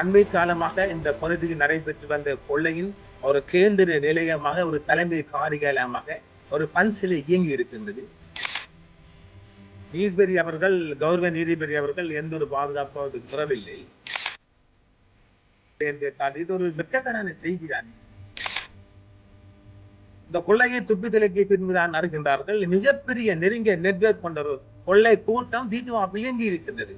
அண்மை காலமாக இந்த பகுதியில் நடைபெற்று வந்த கொள்ளையின் ஒரு கேந்திர நிலையமாக ஒரு தலைமை காரியாலயமாக ஒரு பன்சிலை இயங்கி இருக்கின்றது. நீதிபதி அவர்கள் கௌரவ நீதிபதி அவர்கள் எந்த ஒரு பாதுகாப்பாவது பெறவில்லை. இது ஒரு வெட்கக்கடான செய்தி தான். இந்த கொள்ளையை துப்பி துளைக்கி பின்புதான் அறிகின்றார்கள் மிகப்பெரிய நெருங்கிய நெட்வொர்க் கொண்ட ஒரு கொள்ளை கூட்டம் தீட்டுவாப்பில் இயங்கி இருக்கின்றது.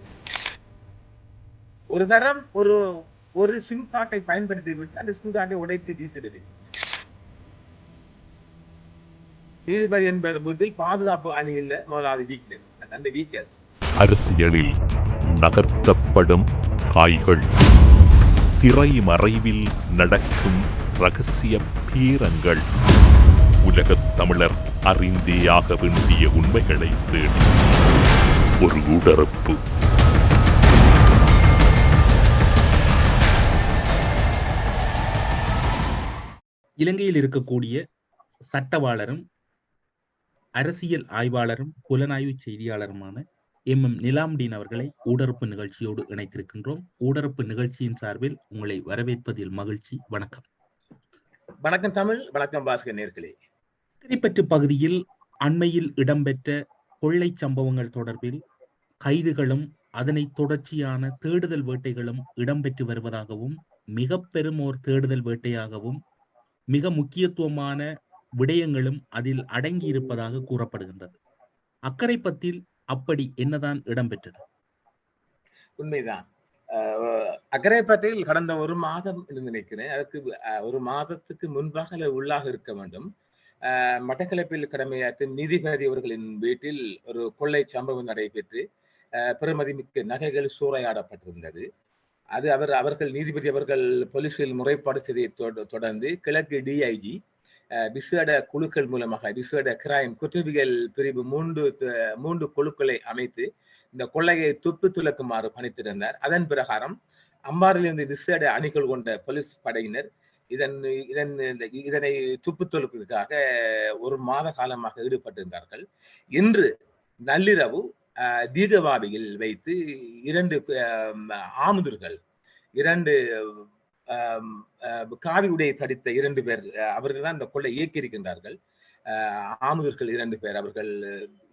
ஒரு தரம் ஒரு ஒரு சிம் கார்டை பயன்படுத்தி விட்டு அந்த சிம் கார்டை உடைத்து வீசிடுது நீதிபதி என்பது வீட்டில் பாதுகாப்பு அணி இல்ல முதலாவது வீக்னஸ் அந்த வீக்னஸ் அரசியலில் நகர்த்தப்படும் காய்கள் திரை மறைவில் நடக்கும் ரகசிய பீரங்கள். உலகத் தமிழர் அறிந்தே ஆக வேண்டிய உண்மைகளை தேடி. ஒரு உடறுப்பு இலங்கையில் இருக்கக்கூடிய சட்டவாளரும் அரசியல் ஆய்வாளரும் புலனாய்வு செய்தியாளருமான எம். எம். நிலாம்டீன் அவர்களை ஊடறுப்பு நிகழ்ச்சியோடு இணைத்திருக்கின்றோம். ஊடறுப்பு நிகழ்ச்சியின் சார்பில் உங்களை வரவேற்பதில் மகிழ்ச்சி. வணக்கம். வணக்கம் தமிழ் வணக்கம் பாஸ்கர் நேர்களே. கிரிப்பற்று பகுதியில் அண்மையில் இடம்பெற்ற கொள்ளை சம்பவங்கள் தொடர்பில் கைதுகளும் அதனை தொடர்ச்சியான தேடுதல் வேட்டைகளும் இடம்பெற்று வருவதாகவும் மிக பெரும் ஓர் தேடுதல் வேட்டையாகவும் மிக முக்கியத்துவமான விடயங்களும் அதில் அடங்கி இருப்பதாக கூறப்படுகின்றது. அக்கரைப்பத்தில் அப்படி என்னதான் இடம்பெற்றது? உண்மைதான். அக்கரைப்பட்டில் கடந்த ஒரு மாதம் இருந்து நினைக்கிறேன். அதற்கு ஒரு மாதத்துக்கு முன்பாக உள்ளாக இருக்க வேண்டும். மட்டக்களப்பில் கடமையாற்றும் நீதிபதி அவர்களின் வீட்டில் ஒரு கொள்ளை சம்பவம் நடைபெற்று பெருமதி மிக்க நகைகள் சூறையாடப்பட்டிருந்தது. அது அவர் அவர்கள் நீதிபதி அவர்கள் போலீஸில் முறைப்பாடு செய்ததை தொடர்ந்து கிழக்கு டிஐஜி விசேட குழுக்கள் மூலமாக விசேட கிரைம் குற்றவியல் பிரிவு மூன்று மூன்று குழுக்களை அமைத்து இந்த கொள்ளையை துப்பு துலக்குமாறு பணித்திருந்தார். அதன் பிரகாரம் அம்பாரிலிருந்து விசேட அணிகள் கொண்ட போலீஸ் படையினர் இதன் இதன் இதனை துப்பு துலக்குவதற்காக ஒரு மாத காலமாக ஈடுபட்டிருந்தார்கள். இன்று நள்ளிரவு தீகவாபியில் வைத்து இரண்டு ஆமுதர்கள் இரண்டு காவி உடையை தடித்த இரண்டு பேர் அவர்கள் தான் இந்த கொள்ளை இயக்கியிருக்கின்றார்கள். ஆமுதர்கள் இரண்டு பேர் அவர்கள்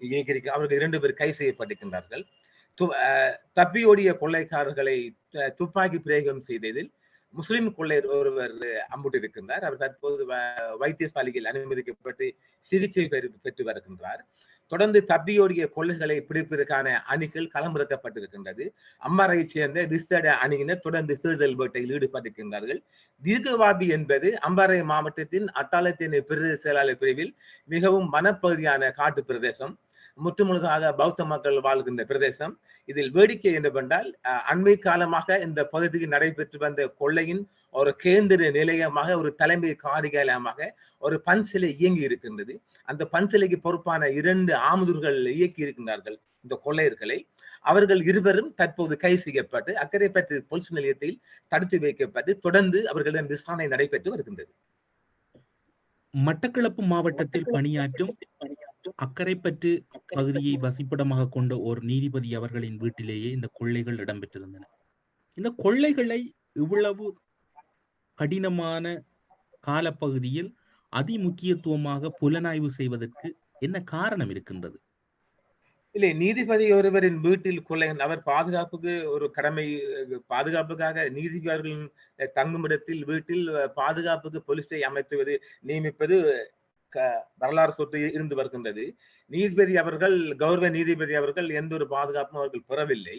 இயக்கியிருக்க அவர்கள் இரண்டு பேர் கை செய்யப்பட்டிருக்கின்றார்கள். தப்பியோடிய கொள்ளைக்காரர்களை துப்பாக்கி பிரயோகம் செய்ததில் முஸ்லிம் கொள்ளையர் ஒருவர் அம்புட்டிருக்கின்றார். அவர் தற்போது வைத்தியசாலையில் அனுமதிக்கப்பட்டு சிகிச்சை பெற்று வருகின்றார். தொடர்ந்து தப்பியோடிய கொள்கைகளை பிடிப்பதற்கான அணிகள் களமிறக்கப்பட்டிருக்கின்றது. அம்மாரை சேர்ந்த விஸ்தட அணியினர் தொடர்ந்து தேர்தல் வேட்டையில் ஈடுபட்டிருக்கின்றார்கள். தீர்க்கவாபி என்பது அம்பாறை மாவட்டத்தின் அட்டாளத்தின் பிரதேச செயலாளர் பிரிவில் மிகவும் வனப்பகுதியான காட்டு பிரதேசம் முற்றுமுழுதாக பௌத்த மக்கள் வாழ்கின்ற பிரதேசம். இதில் வேடிக்கை என்னவென்றால் அண்மை காலமாக இந்த பகுதியில் நடைபெற்று வந்த கொள்ளையின் ஒரு கேந்திர நிலையமாக ஒரு தலைமை காரியாலயமாக ஒரு பன்சிலை இயங்கி இருக்கின்றது. அந்த பன்சிலைக்கு பொறுப்பான இரண்டு ஆமுதர்கள் இயக்கி இருக்கின்றார்கள் இந்த கொள்ளையர்களை. அவர்கள் இருவரும் தற்போது கைது செய்யப்பட்டு அக்கரைப்பற்று பொலிஸ் நிலையத்தில் தடுத்து வைக்கப்பட்டு தொடர்ந்து அவர்களிடம் விசாரணை நடைபெற்று வருகின்றது. மட்டக்களப்பு மாவட்டத்தில் பணியாற்றும் அக்கரைப்பற்று பகுதியை வசிப்பிடமாக கொண்ட ஒரு நீதிபதி அவர்களின் வீட்டிலேயே இந்த கொள்ளைகள் இடம்பெற்றிருந்தன. இந்த கொள்ளைகளை இவ்வளவு கடினமான காலப்பகுதியில் அதிமுக்கியத்துவமாக புலனாய்வு செய்வதற்கு என்ன காரணம் இருக்கின்றது? இல்லை நீதிபதி ஒருவரின் வீட்டில் கொள்ளை அவர் பாதுகாப்புக்கு ஒரு கடமை பாதுகாப்புக்காக நீதிபதிகளின் தங்குமிடத்தில் வீட்டில் பாதுகாப்புக்கு போலீஸை அமைத்துவது நியமிப்பது வரலாறு சொத்து இருந்து வருகின்றது. நீதிபதி அவர்கள் கௌரவ நீதிபதி அவர்கள் எந்த ஒரு பாதுகாப்பும் அவர்கள் பெறவில்லை.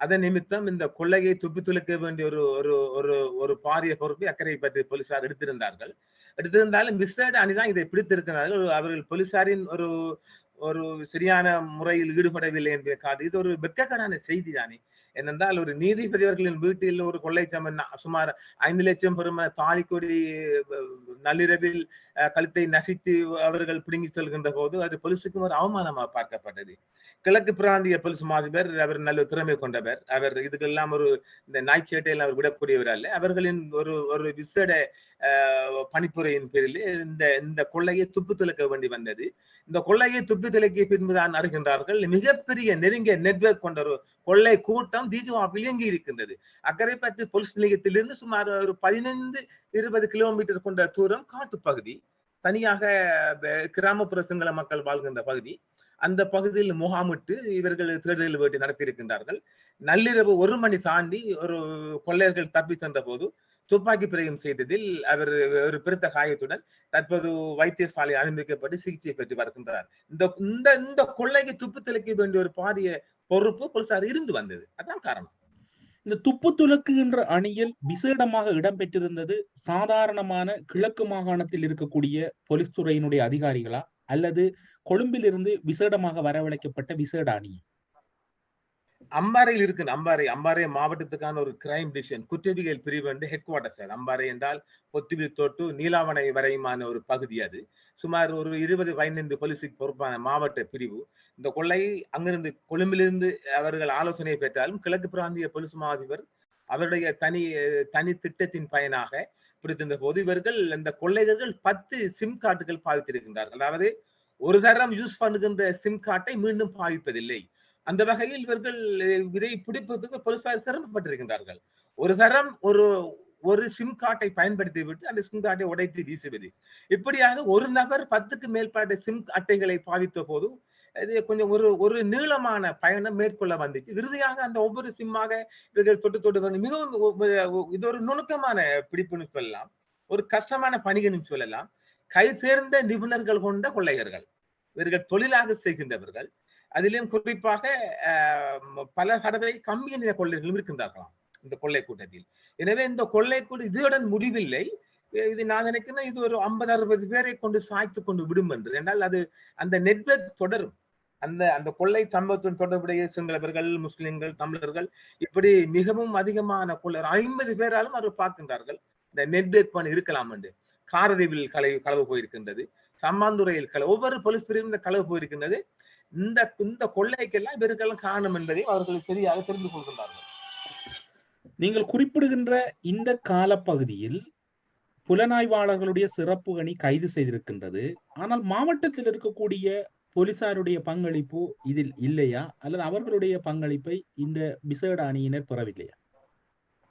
அதன் நிமித்தம் இந்த கொள்ளையை துப்பி துளைக்க வேண்டிய ஒரு ஒரு ஒரு ஒரு பாரிய பொறுப்பை அக்கறை பற்றி போலீசார் எடுத்திருந்தார்கள். எடுத்திருந்தாலும் விசேட அணிதான் இதை பிடித்திருக்கிறார்கள். அவர்கள் போலீசாரின் ஒரு ஒரு சரியான முறையில் ஈடுபடவில்லை என்பதை காட்டு. இது ஒரு வெட்கக்கடான செய்தி தானே. என்னென்றால் ஒரு நீதிபதியவர்களின் வீட்டில் ஒரு கொள்ளை சுமார் ஐந்து லட்சம் பெரும தாலிக்கொடி நள்ளிரவில் கழுத்தை நசித்து அவர்கள் பிடுங்கி செல்கின்ற போது அது பொலிசுக்கும் ஒரு அவமானமாக பார்க்கப்பட்டது. கிழக்கு பிராந்திய போலீஸ் மாதிபர் அவர் நல்ல திறமை கொண்டவர். அவர் இதுக்கெல்லாம் ஒரு இந்த நாய்ச்சேட்டையில் அவர் விடக்கூடியவர் அல்ல. அவர்களின் ஒரு ஒரு விசேட பணிப்புரையின் பேரில் இந்த இந்த கொள்ளையை துப்பு துளைக்க வேண்டி வந்தது. இந்த கொள்ளையை துப்பி துளைக்கிய பின்புதான் அறிகின்றார்கள் மிகப்பெரிய நெருங்கிய நெட்வொர்க் கொண்ட ஒரு கொள்ளை கூட்டம் காலம் இயங்கி இருக்கின்றது. அக்கரைப்பற்று போலீஸ் நிலையத்திலிருந்து சுமார் ஒரு பதினைந்து இருபது கிலோமீட்டர் கொண்ட தூரம் காட்டுப்பகுதி. தனியாக கிராமப்புற சிங்கள மக்கள் வாழ்கின்ற பகுதி. அந்த பகுதியில் முகாமிட்டு இவர்கள் தேடுதல் வேட்டை நடத்தியிருக்கின்றார்கள். நள்ளிரவு ஒரு மணி தாண்டி ஒரு கொள்ளையர்கள் தப்பி சென்ற போது துப்பாக்கி பிரயோகம் செய்ததில் அவர் ஒரு பெருத்த காயத்துடன் தற்போது வைத்தியசாலை அனுமதிக்கப்பட்டு சிகிச்சை பெற்று வருகின்றார். இந்த இந்த இந்த கொள்ளைக்கு துப்பு தெளிக்க வேண்டிய ஒரு பாரிய பொறுப்பு போலீசார் இருந்து வந்தது. அதான் காரணம். இந்த துப்பு துலக்குகின்ற அணியில் விசேடமாக இடம்பெற்றிருந்தது சாதாரணமான கிழக்கு மாகாணத்தில் இருக்கக்கூடிய போலீஸ் துறையினுடைய அதிகாரிகளா? அல்லது கொழும்பிலிருந்து விசேடமாக வரவழைக்கப்பட்ட விசேட அணி அம்பாறையில் இருக்கு. அம்பாறை அம்பாறை மாவட்டத்துக்கான ஒரு கிரைம் டிவிஷன் குற்றவியல் பிரிவு வந்து ஹெட் குவார்டர்ஸ் அம்பாறை என்றால் பொத்துவில் தொட்டு நீலாவணை வரையுமான ஒரு பகுதி அது. சுமார் ஒரு இருபது பதினைந்து போலீஸுக்கு பொறுப்பான மாவட்ட பிரிவு. இந்த கொள்ளை அங்கிருந்து கொழும்பிலிருந்து அவர்கள் ஆலோசனை பெற்றாலும் கிழக்கு பிராந்திய போலீஸ் மாதிபர் அவருடைய தனி தனி திட்டத்தின் பயனாக பிடித்திருந்த போது இவர்கள் இந்த கொள்ளையர்கள் பத்து சிம் கார்டுகள் பாவித்திருக்கின்றார்கள். அதாவது ஒரு தரம் யூஸ் பண்ணுகின்ற சிம் கார்டை மீண்டும் பாவிப்பதில்லை. அந்த வகையில் இவர்கள் இதை பிடிப்பதற்கு போலீசார் சிரமப்பட்டிருக்கின்றார்கள். ஒரு தரம் ஒரு ஒரு சிம் கார்டை பயன்படுத்தி விட்டு அந்த சிம் கார்டை உடைத்து வீசுவது. இப்படியாக ஒரு நபர் பத்துக்கு மேற்பட்ட சிம் அட்டைகளை பாவித்த போது இது கொஞ்சம் ஒரு ஒரு நீளமான பயணம் மேற்கொள்ள வந்துச்சு. இறுதியாக அந்த ஒவ்வொரு சிம்மாக இவர்கள் தொட்டு தொட்டு வந்து மிகவும் இது ஒரு நுணுக்கமான பிடிப்புன்னு சொல்லலாம். ஒரு கஷ்டமான பணிகள்னு சொல்லலாம். கை சேர்ந்த நிபுணர்கள் கொண்ட கொள்ளையர்கள். இவர்கள் தொழிலாக செய்கின்றவர்கள். அதிலும் குறிப்பாக பல தடவை கம்பி கொள்ளைகளும் இருக்கின்றார்களாம் இந்த கொள்ளை கூட்டத்தில். எனவே இந்த கொள்ளை கூட்டம் இதுடன் முடிவில்லை. இது நான் நினைக்கிறேன் இது ஒரு ஐம்பது அறுபது பேரை கொண்டு சாய்த்து கொண்டு விடும் என்று. என்றால் அது அந்த நெட்வொர்க் தொடரும். அந்த அந்த கொள்ளை சம்பவத்துடன் தொடர்புடைய சிங்களவர்கள் முஸ்லிம்கள் தமிழர்கள் இப்படி மிகவும் அதிகமான கொள்ளர் ஐம்பது பேராலும் அவர் பார்க்கின்றார்கள் இந்த நெட்வொர்க் பண்ணி இருக்கலாம் என்று. காரதீவில் கலை களவு போயிருக்கின்றது. சம்மாந்துறையில் கலவு ஒவ்வொரு போலீஸ் பிரிவும் இந்த களவு போயிருக்கின்றது. இந்த இந்த கொள்ளைக்கெல்லாம் இவர்களும் காரணம் என்பதை அவர்கள் சரியாக தெரிந்து கொள்கின்றார்கள். நீங்கள் குறிப்பிடுகின்ற இந்த காலப்பகுதியில் புலனாய்வாளர்களுடைய சிறப்பு அணி கைது செய்திருக்கின்றது. ஆனால் மாவட்டத்தில் இருக்கக்கூடிய போலீசாருடைய பங்களிப்பு இதில் இல்லையா? அல்லது அவர்களுடைய பங்களிப்பை இந்த விசேட அணியினர் பெறவில்லையா?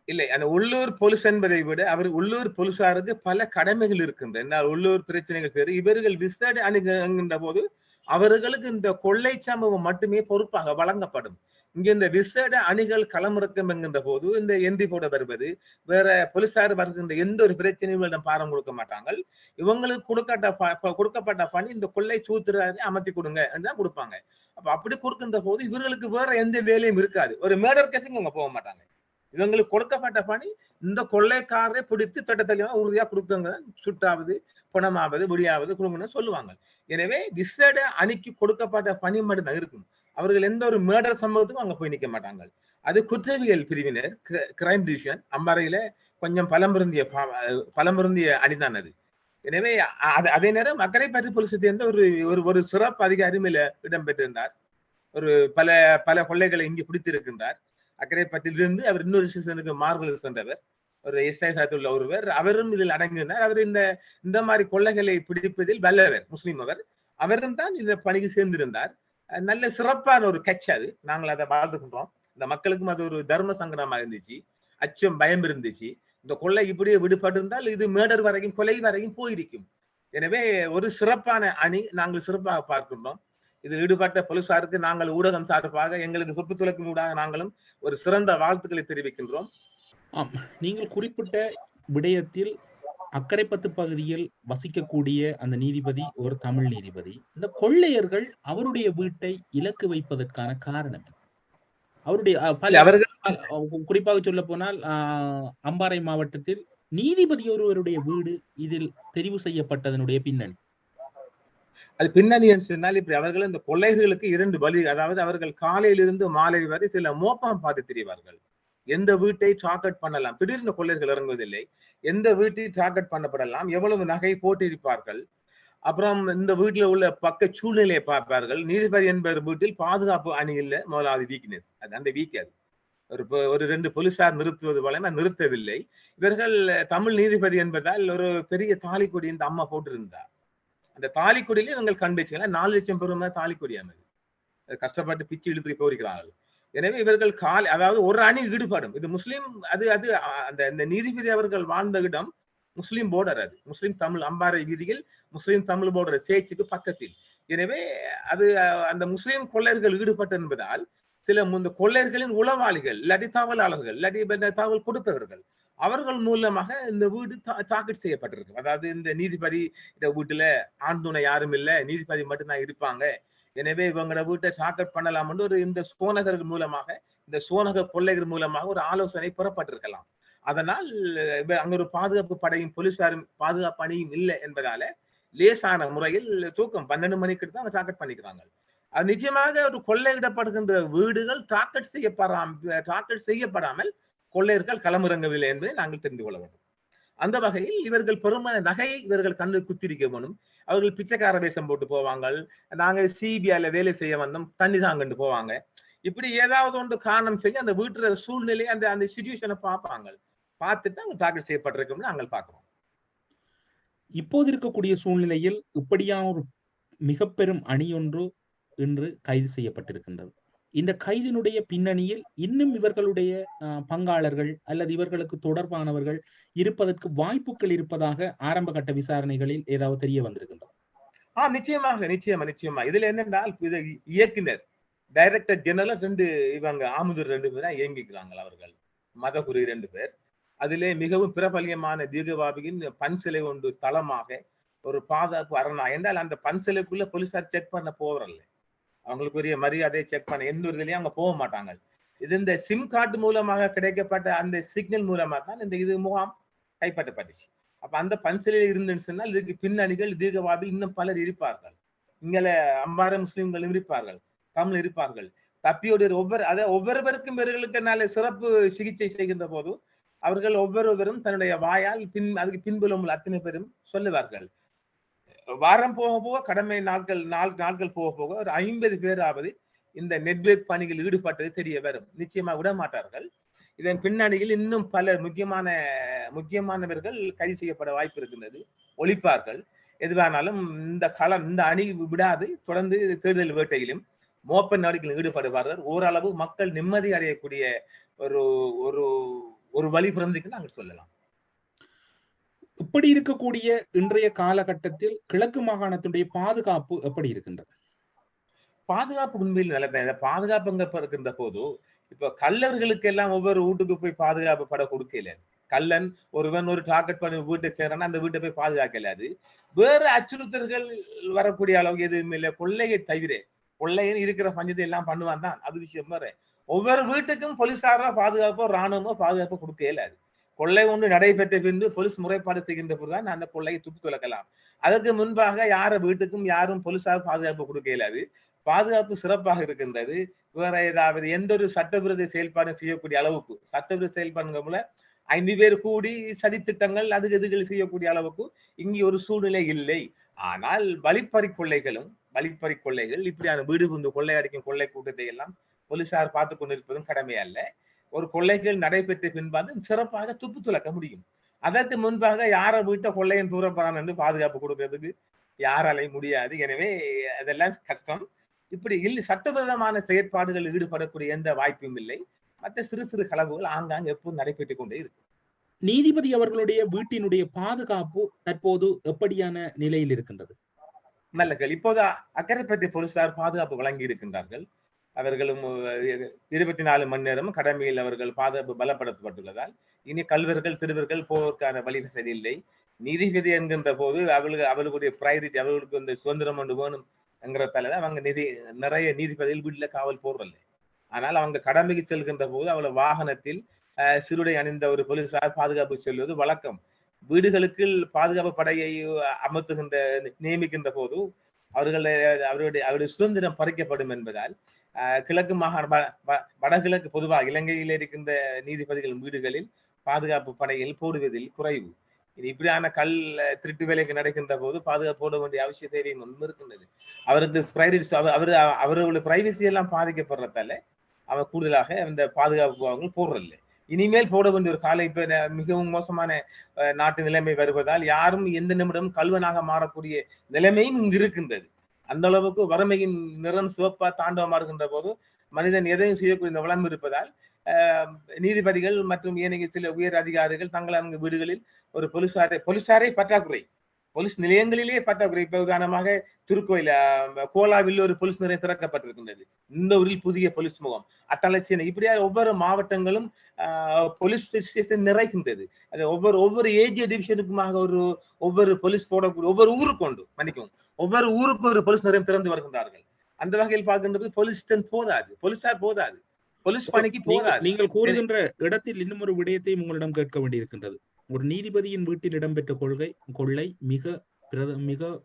இல்லை அந்த உள்ளூர் போலீஸ் என்பதை விட அவர் உள்ளூர் போலீசாருக்கு பல கடமைகள் இருக்கின்றன. உள்ளூர் பிரச்சனைகள் சரி இவர்கள் விசேட அணுகின்ற போது அவர்களுக்கு இந்த கொள்ளை சம்பவம் மட்டுமே பொறுப்பாக வழங்கப்படும். இங்க இந்த விசேட அணிகள் களமிறக்கம் என்கின்ற போது இந்த எந்தி போட வருவது வேற போலீசார் வருகின்ற எந்த ஒரு பிரச்சனையும் பாரம் கொடுக்க மாட்டாங்க. இவங்களுக்கு கொடுக்கப்பட்ட ப- கொடுக்கப்பட்ட பணி இந்த கொள்ளை சூத்திரத்தை அமர்த்தி கொடுங்க தான் கொடுப்பாங்க. அப்ப அப்படி கொடுக்கின்ற போது இவர்களுக்கு வேற எந்த வேலையும் இருக்காது. ஒரு மேடர் கேஸுக்கு அவங்க போக மாட்டாங்க. இவங்களுக்கு கொடுக்கப்பட்ட பணி இந்த கொள்ளைக்காரரை பிடித்து திட்டத்தெளிவா உறுதியா கொடுக்குங்க சுட்டாவது பணமாவது முடியாவது கொடுங்கன்னு சொல்லுவாங்க. எனவே விசேட அணிக்கு கொடுக்கப்பட்ட பணி மட்டும்தான் இருக்கும் அவர்கள் எந்த ஒரு மேடர் சம்பவத்துக்கும் அங்க போய் நிக்க மாட்டாங்க. அது குற்றவியல் பிரிவினர் கிரைம் டிவிஷன் அம்பாறையில கொஞ்சம் பலம்பருந்திய பா- பலம்பருந்திய அணிதான் அது. எனவே அதே நேரம் அக்கரைப்பற்று போலீஸ் சேர்ந்த ஒரு ஒரு ஒரு சிறப்பு அதிகாரி மேல இடம்பெற்றிருந்தார். ஒரு பல பல கொள்ளைகளை இங்கு பிடித்திருக்கின்றார். அக்கரைப்பட்டிலிருந்து அவர் இன்னொரு சீசனுக்கு மாறுதல் சென்றவர். ஒரு எஸ்ஐ சாத்துள்ள ஒருவர். அவரும் இதில் அடங்கினார் அவர் இந்த இந்த மாதிரி கொள்ளைகளை பிடிப்பதில் வல்லவர் முஸ்லீம் அவர். அவரும் தான் இந்த பணிக்கு சேர்ந்திருந்தார். நல்ல சிறப்பான ஒரு கட்சி அது. நாங்கள் அதை வாழ்ந்துகின்றோம். இந்த மக்களுக்கும் அது ஒரு தர்ம சங்கடமா இருந்துச்சு. அச்சம் பயம் இருந்துச்சு. இந்த கொள்ளை இப்படியே விடுபட்டிருந்தால் இது மேடர் வரைக்கும் கொலை வரைக்கும் போயிருக்கும். எனவே ஒரு சிறப்பான அணி நாங்கள் சிறப்பாக பார்க்கின்றோம். இது ஈடுபட்ட போலீசாருக்கு நாங்கள் ஊடகம் சார்பாக எங்களது சொப்புத்துளக்கின் ஊடாக நாங்களும் ஒரு சிறந்த வாழ்த்துக்களை தெரிவிக்கின்றோம் ஆம் நீங்கள் குறிப்பிட்ட விடயத்தில் அக்கரைப்பத்து பகுதியில் வசிக்கக்கூடிய அந்த நீதிபதி ஒரு தமிழ் நீதிபதி இந்த கொள்ளையர்கள் அவருடைய வீட்டை இலக்கு வைப்பதற்கான காரணம்? அவருடைய அவர்கள் குறிப்பாக சொல்ல போனால் அம்பாறை மாவட்டத்தில் நீதிபதி ஒருவருடைய வீடு இதில் தெரிவு செய்யப்பட்டதனுடைய பின்னணி அது பின்னணி என்று சொன்னால் இப்படி அவர்கள் இந்த கொள்ளைகளுக்கு இரண்டு வழி அதாவது அவர்கள் காலையிலிருந்து மாலை வரை சில மோப்பம் பார்த்து திரிவார்கள். எந்த வீட்டை டார்கெட் பண்ணலாம்? திடீர்னு கொள்ளைகள் இறங்குவதில்லை. எந்த வீட்டை டார்கெட் பண்ணப்படலாம்? எவ்வளவு நகை போட்டிருப்பார்கள்? அப்புறம் இந்த வீட்டுல உள்ள பக்க சூழ்நிலையை பார்ப்பார்கள். நீதிபதி என்பவர் வீட்டில் பாதுகாப்பு அணி இல்லை. முதலாவது வீக்னஸ் அது அந்த வீக் அது. ஒரு ஒரு ரெண்டு போலீசார் நிறுத்துவது போல நிறுத்தவில்லை. இவர்கள் தமிழ் நீதிபதி என்பதால் ஒரு பெரிய தாலிக்கொடி இந்த அம்மா போட்டிருந்தார் அந்த தாலிக்கொடியிலே இவங்க கண்டுச்சுங்களா? நாலு லட்சம் பெருமை தாலிக்கொடியானது கஷ்டப்பட்டு பிச்சு இழுத்து போயிருக்கிறார்கள் எனவே இவர்கள் கால் அதாவது ஒரு அணி ஈடுபடும். இது முஸ்லீம் அது அது அந்த இந்த நீதிபதி அவர்கள் வாழ்ந்த இடம் முஸ்லீம் போர்டர் அது. முஸ்லீம் தமிழ் அம்பாறை வீதியில் முஸ்லீம் தமிழ் போர்டர் சேச்சுக்கு பக்கத்தில். எனவே அது அந்த முஸ்லீம் கொள்ளையர்கள் ஈடுபட்டு என்பதால் சில இந்த கொள்ளையர்களின் உளவாளிகள் இல்லாட்டி தகவலாளர்கள் இல்லாட்டி தகவல் கொடுப்பவர்கள் அவர்கள் மூலமாக இந்த வீடு டார்கெட் செய்யப்பட்டிருக்கு அதாவது இந்த நீதிபதி இந்த வீட்டுல ஆண் துணை யாரும் இல்ல நீதிபதி மட்டும்தான் இருப்பாங்க. எனவே இவங்களோட வீட்டை டார்கெட் பண்ணலாம்னு ஒரு இந்த சோனகர்கள் மூலமாக இந்த சோனகர் கொள்ளைகள் மூலமாக ஒரு ஆலோசனை புறப்பட்டிருக்கலாம். அதனால் அங்க ஒரு பாதுகாப்பு படையும் போலீசாரும் பாதுகாப்பு அணியும் இல்லை என்பதால லேசான முறையில் தூக்கம் பன்னெண்டு மணிக்கு தான் டார்கெட் பண்ணிக்கிறாங்க. அது நிச்சயமாக ஒரு கொள்ளையிடப்படுகின்ற வீடுகள் டார்கெட் செய்யப்படாம டார்கெட் செய்யப்படாமல் கொள்ளையர்கள் களமிறங்கவில்லை என்பதை நாங்கள் தெரிந்து கொள்ள வேண்டும். அந்த வகையில் இவர்கள் பெருமான நகை இவர்கள் கண்ணு குத்திரிக்க வேணும். அவர்கள் பிச்சைக்கார வேஷம் போட்டு போவாங்க நாங்க சிபிஐல வேலை செய்ய வந்தோம். தண்ணி தாங்கண்டு போவாங்க. இப்படி ஏதாவது ஒன்று காரணம் சொல்லி அந்த வீட்டுல சூழ்நிலையை அந்த அந்த சுச்சுவேஷனை பார்ப்பாங்க பார்த்துட்டு அவங்க டார்கெட் செய்யப்பட்டிருக்கோம்னு நாங்கள் பார்க்கிறோம். இப்போது இருக்கக்கூடிய சூழ்நிலையில் இப்படியான ஒரு மிக பெரும் அணி ஒன்று இன்று கைது செய்யப்பட்டிருக்கின்றது. இந்த கைதினுடைய பின்னணியில் இன்னும் இவர்களுடைய அஹ், பங்காளர்கள் அல்லது இவர்களுக்கு தொடர்பானவர்கள் இருப்பதற்கு வாய்ப்புகள் இருப்பதாக ஆரம்ப கட்ட விசாரணைகளில் ஏதாவது தெரிய வந்திருக்கின்றோம் ஆஹ் நிச்சயமாக நிச்சயமா நிச்சயமா. இதுல என்னென்றால் இயக்குனர் டைரக்டர் ஜெனரல் ரெண்டு இவங்க ஆமுதூர் ரெண்டு பேரா இயங்கிக்கிறாங்க அவர்கள். மதகுரு ரெண்டு பேர். அதிலே மிகவும் பிரபல்யமான பன் பன்சிலை ஒன்று தளமாக ஒரு பாதுகாப்பு அரணா. என்றால் அந்த பன்சிலைக்குள்ள போலீசார் செக் பண்ண போறல்ல அவங்களுக்குரிய மரியாதையை செக் பண்ண எந்த ஒரு இதுலயும் அவங்க போக மாட்டாங்க. இது இந்த சிம் கார்டு மூலமாக கிடைக்கப்பட்ட அந்த சிக்னல் மூலமாக தான் இந்த இது முகாம் கைப்பற்றப்பட்டுச்சு. அப்ப அந்த பன்சிலையில் இருந்துன்னு சொன்னால் இதுக்கு பின்னணிகள் தீர்க்கவாபி இன்னும் பலர் இருப்பார்கள். இங்கே அம்பார முஸ்லிம்களும் இருப்பார்கள் தமிழ் இருப்பார்கள். தப்பியோடு ஒவ்வொரு அதை ஒவ்வொருவருக்கும் இவர்களுக்கு சிறப்பு சிகிச்சை செய்கின்ற போது அவர்கள் ஒவ்வொருவரும் தன்னுடைய வாயால் பின் அதுக்கு பின்புலம் உள்ள அத்தனை பேரும் சொல்லுவார்கள். வாரம் போக போக கடமை நாட்கள் நாள் நாட்கள் போக போக ஒரு ஐம்பது பேராவது இந்த நெட்வொர்க் பணிகள் ஈடுபட்டது தெரிய வரும். நிச்சயமா விட மாட்டார்கள். இதன் பின்னணியில் இன்னும் பல முக்கியமான முக்கியமானவர்கள் கைது செய்யப்பட வாய்ப்பு இருக்கின்றது. ஒழிப்பார்கள். எதுவானாலும் இந்த களம் இந்த அணி விடாது. தொடர்ந்து தேர்தல் வேட்டையிலும் மோப்ப நடவடிக்கையில் ஈடுபடுவார்கள். ஓரளவு மக்கள் நிம்மதி அடையக்கூடிய ஒரு ஒரு ஒரு வழி பிறந்துக்கு நாங்கள் சொல்லலாம். இப்படி இருக்கக்கூடிய இன்றைய காலகட்டத்தில் கிழக்கு மாகாணத்துடைய பாதுகாப்பு எப்படி இருக்கின்றது? பாதுகாப்பு உண்மையில் நல்ல பாதுகாப்புங்க இருக்கின்ற போது இப்ப கல்லர்களுக்கு எல்லாம் ஒவ்வொரு வீட்டுக்கு போய் பாதுகாப்பு பட கொடுக்கல. கல்லன் ஒருவன் ஒரு டார்கெட் பண்ணி வீட்டை சேரனா அந்த வீட்டை போய் பாதுகாக்கலாது வேற அச்சுறுத்தல்கள் வரக்கூடிய அளவுக்கு எதுவுமே இல்லை. கொள்ளையை தவிர கொள்ளையன் இருக்கிற பஞ்சத்தை எல்லாம் பண்ணுவான் தான். அது விஷயம் வேற. ஒவ்வொரு வீட்டுக்கும் போலீசாரோ பாதுகாப்போ ராணுவமோ பாதுகாப்போ கொடுக்க இயலாது கொள்ளை ஒன்று நடைபெற்ற பின்பு போலீஸ் முறைப்பாடு செய்கின்ற போதுதான் அந்த கொள்ளையை துப்பி துளக்கலாம் அதற்கு முன்பாக யார வீட்டுக்கும் யாரும் போலீசார் பாதுகாப்பு கொடுக்க இயலாது. பாதுகாப்பு சிறப்பாக இருக்கின்றது. வேற ஏதாவது எந்த ஒரு சட்டவிரோத செயல்பாடு செய்யக்கூடிய அளவுக்கு சட்டவிரோத செயல்பாடுங்க போல ஐந்து பேர் கூடி சதித்திட்டங்கள் அது எதுகள் செய்யக்கூடிய அளவுக்கு இங்கே ஒரு சூழ்நிலை இல்லை. ஆனால் வழிப்பறி கொள்ளைகளும் வழிப்பறி கொள்ளைகள் இப்படியான வீடு புந்து கொள்ளையடிக்கும் கொள்ளை கூட்டத்தை எல்லாம் போலீசார் பார்த்து கொண்டிருப்பதும் கடமை அல்ல ஒரு கொள்ளைகள் நடைபெற்ற பின்பாந்து சிறப்பாக துப்பு துளக்க முடியும். அதற்கு முன்பாக யார வீட்டை கொள்ளையன் தூரப்படான் என்று பாதுகாப்பு கொடுக்கறதுக்கு யாராலையும் முடியாது. எனவே அதெல்லாம் கஷ்டம். இப்படி இல்லை சட்டவிரோதமான செயற்பாடுகள் ஈடுபடக்கூடிய எந்த வாய்ப்பும் இல்லை. மற்ற சிறு சிறு களவுகள் ஆங்காங்க எப்போதும் நடைபெற்றுக் கொண்டே இருக்கு நீதிபதி அவர்களுடைய வீட்டினுடைய பாதுகாப்பு தற்போது எப்படியான நிலையில் இருக்கின்றது? நல்ல கேள்வி. இப்போது அக்கரைப்பட்டி போலீசார் பாதுகாப்பு வழங்கி இருக்கின்றார்கள். அவர்களும் இருபத்தி நாலு மணி நேரமும் கடமையில் அவர்கள் பாதுகாப்பு பலப்படுத்தப்பட்டுள்ளதால் இனி கல்வர்கள் திருவர்கள் போவதற்கான வழி வசதி இல்லை நீதிபதி என்கின்ற போது அவர்களுக்கு அவர்களுடைய ப்ரையாரிட்டி அவர்களுக்கு இந்த சுதந்திரம் ஒன்று வேணும் என்கிறதால அவங்க நிதி நிறைய நீதிபதிகள் வீட்டில் காவல் போடுறல ஆனால் அவங்க கடமைக்கு செல்கின்ற போது அவளை வாகனத்தில் சிறுடை அணிந்த ஒரு போலீசார் பாதுகாப்பு செல்வது வழக்கம். வீடுகளுக்கு பாதுகாப்பு படையை அமர்த்துகின்ற நியமிக்கின்ற போது அவர்களை அவருடைய அவருடைய சுதந்திரம் பறிக்கப்படும் என்பதால் கிழக்கு மாகாண வடகிழக்கு பொதுவாக இலங்கையில் இருக்கின்ற நீதிபதிகளின் வீடுகளில் பாதுகாப்பு படையில் போடுவதில் குறைவு. இப்படியான கல் திருட்டு வேலைக்கு நடக்கின்ற போது பாதுகாப்பு போட வேண்டிய அவசிய தேவை ஒன்று இருக்கின்றது. அவருக்கு பிரைவசி அவர் அவர்களுடைய பிரைவசி எல்லாம் பாதிக்கப்படுறதால அவர் கூடுதலாக அந்த பாதுகாப்பு அவங்க போடுறதில்லை. இனிமேல் போட வேண்டிய ஒரு காலை இப்ப மிகவும் மோசமான நாட்டு நிலைமை வருவதால் யாரும் எந்த நிமிடம் கல்வனாக மாறக்கூடிய நிலைமையும் இங்கு இருக்கின்றது. அந்த அளவுக்கு வறுமையின் நிறம் சிவப்பா தாண்டவமா இருக்கின்ற போது மனிதன் எதையும் செய்யக்கூடிய இந்த வளம் இருப்பதால் ஆஹ், நீதிபதிகள் மற்றும் ஏனைய சில உயர் அதிகாரிகள் தங்கள் அங்கு வீடுகளில் ஒரு போலீசாரை போலீசாரை பற்றாக்குறை போலீஸ் நிலையங்களிலேயே பற்றாக்குறை இப்ப உதாரணமாக திருக்கோயில கோலாவில் ஒரு போலீஸ் நிலையம் திறக்கப்பட்டிருக்கின்றது. இந்த ஊரில் புதிய போலீஸ் முகாம். அட்டலட்சியனை இப்படியா ஒவ்வொரு மாவட்டங்களும் போலீஸ் ஸ்டேஷன் நிறைகின்றது. அது ஒவ்வொரு ஒவ்வொரு ஏஜ் டிவிஷனுக்குமாக ஒரு ஒவ்வொரு போலீஸ் போடக்கூடிய ஒவ்வொரு ஊருக்கு உண்டு மன்னிக்கும் ஒவ்வொரு ஊருக்கு ஒரு போலீஸ் நிலையம் திறந்து வருகின்றார்கள். அந்த வகையில் பார்க்கின்றது போலீஸ் ஸ்டேஷன் போதாது. போலீஸார் போதாது. போலீஸ் பணிக்கு போதாது. நீங்கள் கூறுகின்ற இடத்தில் இன்னும் ஒரு விடயத்தையும் உங்களிடம் கேட்க வேண்டியிருக்கின்றது. ஒரு நீதிபதியின் வீட்டில் இடம்பெற்ற கொள்கை கொள்ளை மிக மிக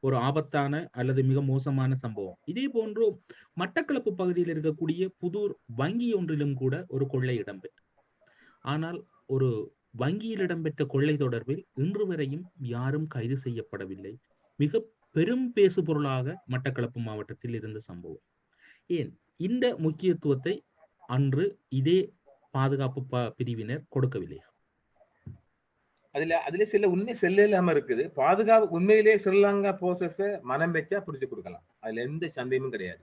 ஒரு ஆபத்தான அல்லது மிக மோசமான சம்பவம். இதே போன்று மட்டக்களப்பு பகுதியில் இருக்கக்கூடிய புதூர் வங்கி ஒன்றிலும் கூட ஒரு கொள்ளை இடம்பெற்று ஆனால் ஒரு வங்கியில் இடம்பெற்ற கொள்ளை தொடர்பில் இன்று வரையும் யாரும் கைது செய்யப்படவில்லை. மிக பெரும் பேசு பொருளாக மட்டக்களப்பு மாவட்டத்தில் இருந்த சம்பவம். ஏன்? இந்த முக்கியத்துவத்தை அன்று இதே பாதுகாப்பு ப- பிரிவினர் கொடுக்கவில்லையா? அதுல அதுல சில உண்மை செல்ல இல்லாம இருக்குது. பாதுகாப்பு உண்மையிலே ஸ்ரீலங்கா போசஸ மனம் வச்சா பிடிச்சு கொடுக்கலாம். அதுல எந்த சந்தேகமும் கிடையாது.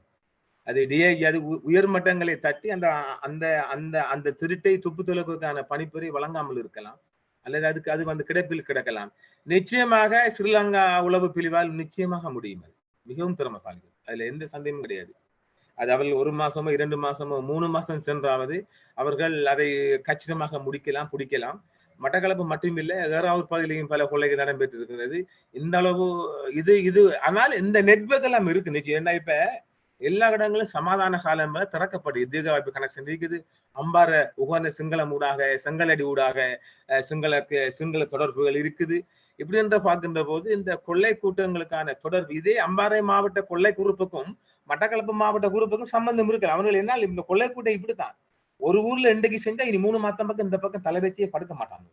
அது டிஐ அது உ- உயர் மட்டங்களை தட்டி அந்த அந்த அந்த அந்த திருட்டை துப்பு துலக்குவதற்கான பணிப்புரை வழங்காமல் இருக்கலாம். அல்லது அதுக்கு அது வந்து கிடப்பில் கிடக்கலாம். நிச்சயமாக ஸ்ரீலங்கா உளவு பிரிவால் நிச்சயமாக முடியும் அது. மிகவும் திறமசாலிகள். அதுல எந்த சந்தேகமும் கிடையாது. அது அவர்கள் ஒரு மாசமோ இரண்டு மாசமோ மூணு மாசம் சென்றாவது அவர்கள் அதை கச்சிதமாக முடிக்கலாம் பிடிக்கலாம். மட்டக்களப்பு மட்டுமில்லை வேறாவது பகுதியிலையும் பல கொள்ளைகள் நடைபெற்று இருக்கிறது இந்த அளவு இது இது ஆனால் இந்த நெட்ஒர்க் எல்லாம் இருக்கு நிச்சயம். ஏன்னா இப்ப எல்லா இடங்களும் சமாதான காலம் திறக்கப்படுது. தீர்க்க வாய்ப்பு கனெக்ஷன் இருக்குது. அம்பார உகந்த சிங்களம் ஊடாக செங்கலடி ஊடாக சிங்கள சிங்கள தொடர்புகள் இருக்குது. இப்படி என்று பார்க்கின்ற போது இந்த கொள்ளை கூட்டங்களுக்கான தொடர்பு இதே அம்பாறை மாவட்ட கொள்ளை குறுப்புக்கும் மட்டக்களப்பு மாவட்ட குறுப்புக்கும் சம்பந்தம் இருக்கு அவர்கள் என்ன இந்த கொள்ளை கூட்டம் இப்படித்தான். ஒரு ஊர்ல இன்றைக்கு செஞ்சா இனி மூணு மாசம் பக்கம் இந்த பக்கம் தலை வச்சே படுக்க மாட்டாங்க.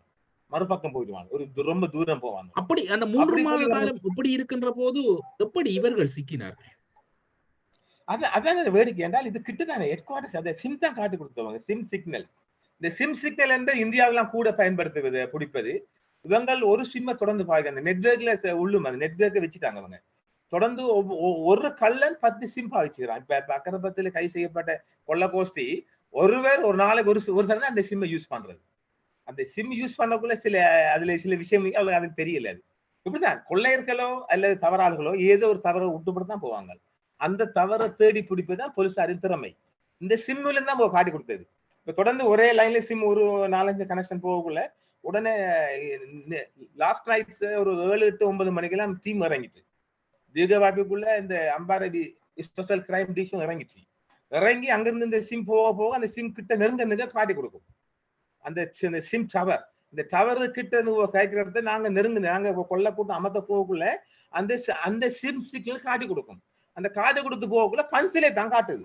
மறுபக்கம் போயிடுவாங்க. ஒரு ரொம்ப தூரம் போவாங்க. அப்படி அந்த மூன்று மாத காலம் இப்படி இருக்கின்ற போது எப்படி இவர்கள் சிக்கினார்கள்? அது அதான் வேடிக்கை. என்றால் இது கிட்டதானே ஹெட் குவார்டர்ஸ் அதை சிம் தான் காட்டி கொடுத்தவங்க. சிம் சிக்னல் இந்த சிம் சிக்னல் என்று இந்தியாவெல்லாம் கூட பயன்படுத்துவது பிடிப்பது இவங்கள் ஒரு சிம்மை தொடர்ந்து பாருங்க. அந்த நெட்வொர்க்ல உள்ளும் அந்த நெட்வொர்க்கை வச்சுட்டாங்க அவங்க தொடர்ந்து ஒரு கல்லன் பத்து சிம் பாவிச்சுக்கிறான். இப்ப அக்கரப்பத்தில் கை செய்யப்பட்ட கொள்ளகோஷ்டி ஒருவர் ஒரு நாளைக்கு ஒரு ஒரு தடவை அந்த சிம்மை யூஸ் பண்றது. அந்த சிம் யூஸ் பண்ணக்குள்ள சில அதுல சில விஷயம் அவங்களுக்கு அதுக்கு தெரியல அது. இப்படிதான் கொள்ளையர்களோ அல்லது தவறாளர்களோ ஏதோ ஒரு தவறை விட்டுப்பட்டு தான் போவாங்க. அந்த தவறை தேடி பிடிப்பதுதான் போலீஸாரின் திறமை. இந்த சிம்ல தான் காட்டி கொடுத்தது. இப்ப தொடர்ந்து ஒரே லைன்ல சிம் ஒரு நாலஞ்சு கனெக்ஷன் போகக்குள்ள உடனே லாஸ்ட் நைட் ஒரு ஏழு எட்டு ஒன்பது மணிக்கெல்லாம் டீம் இறங்கிட்டு. தீர்க்கவாய்ப்புக்குள்ள இந்த அம்பாரதி ஸ்பெஷல் கிரைம் டீஷும் இறங்கிச்சு. இறங்கி அங்கிருந்து இந்த சிம் போக போக அந்த சிம் கிட்ட நெருங்க நெருங்க காட்டி கொடுக்கும். அந்த சி- இந்த சிம் டவர் இந்த டவர் கிட்ட இருந்து கைக்கிறத நாங்க நெருங்க நாங்க கொள்ள கூட்டம் அமர்த்த போகக்குள்ள அந்த அந்த சிம் சிக்னல் காட்டி கொடுக்கும். அந்த காட்டி கொடுத்து போகக்குள்ள பன்சிலே தான் காட்டுது.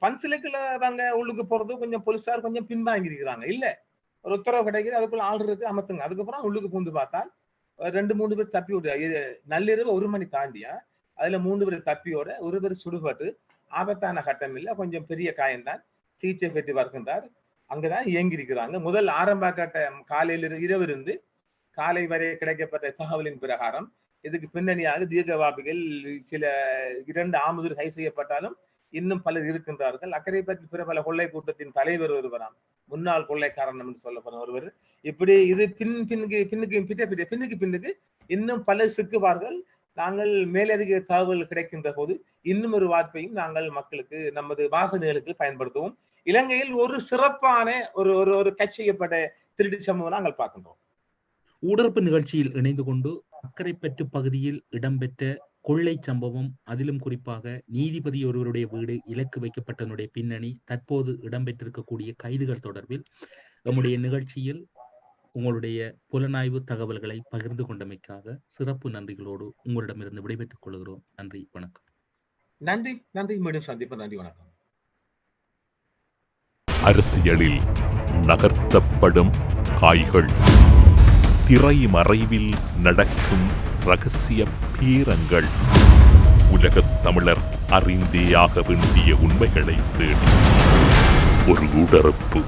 பன்சிலுக்குள்ள பன்சிலைக்குள்ள உள்ளுக்கு போறது கொஞ்சம் போலீஸார் கொஞ்சம் பின்வாங்கி இருக்கிறாங்க இல்ல. ஒரு உத்தரவு கிடைக்குது அதுக்குள்ள ஆள் இருக்கு அமர்த்துங்க. அதுக்கப்புறம் உள்ளுக்கு பூந்து பார்த்தால் ரெண்டு மூணு பேர் தப்பி விடு இது நள்ளிரவு ஒரு மணி தாண்டியா அதுல மூணு பேர் தப்பியோட ஒரு பேர் சுடுபட்டு ஆபத்தான கட்டம் இல்ல கொஞ்சம் பெரிய காயம்தான். சிகிச்சை பெற்று வருகின்றார். அங்கதான் இயங்கி இருக்கிறாங்க முதல் ஆரம்ப கட்ட காலையில் இரு- இரவு இருந்து காலை வரை கிடைக்கப்பட்ட தகவலின் பிரகாரம் இதுக்கு பின்னணியாக தீர்க்கவாபிகள் சில இரண்டு ஆமுதர் கை செய்யப்பட்டாலும் இன்னும் பலர் இருக்கின்றார்கள். அக்கறை பற்றி பிற பல கொள்ளை கூட்டத்தின் தலைவர் ஒருவராம். முன்னாள் கொள்ளைக்காரன் என்று சொல்லப்படும் ஒருவர். இப்படி இது பின் பின்னுக்கு பின்னுக்கு பின்னுக்கு பின்னுக்கு இன்னும் பலர் சிக்குவார்கள். நாங்கள் மேலதிக தகவல் கிடைக்கின்ற போது இன்னும் ஒரு வாய்ப்பையும் நாங்கள் மக்களுக்கு நமது வாசனைகளுக்கு பயன்படுத்துவோம். இலங்கையில் ஒரு சிறப்பான ஒரு ஒரு ஒரு கட்சி செய்யப்பட்ட திருட்டு சம்பவம் நாங்கள் பார்க்கின்றோம். ஊடறுப்பு நிகழ்ச்சியில் இணைந்து கொண்டு அக்கரைப்பற்று பகுதியில் இடம்பெற்ற கொள்ளை சம்பவம் அதிலும் குறிப்பாக நீதிபதி ஒருவருடைய வீடு இலக்கு வைக்கப்பட்டதனுடைய பின்னணி தற்போது இடம்பெற்றிருக்கக்கூடிய கைதுகள் தொடர்பில் நம்முடைய நிகழ்ச்சியில் உங்களுடைய புலனாய்வு தகவல்களை பகிர்ந்து கொண்டமைக்காக சிறப்பு நன்றிகளோடு உங்களிடமிருந்து விடைபெற்றுக் கொள்கிறோம். நன்றி வணக்கம். நன்றி நன்றி. மீண்டும் சந்திப்போம். நன்றி வணக்கம். அரசியலில் நகர்த்தப்படும் காய்கள். திரைமறைவில் நடக்கும் ரகசிய பீரங்கள். உலகத் தமிழர் அறிந்தேயாக வேண்டிய உண்மைகளை தேடி. ஒரு உடறுப்பு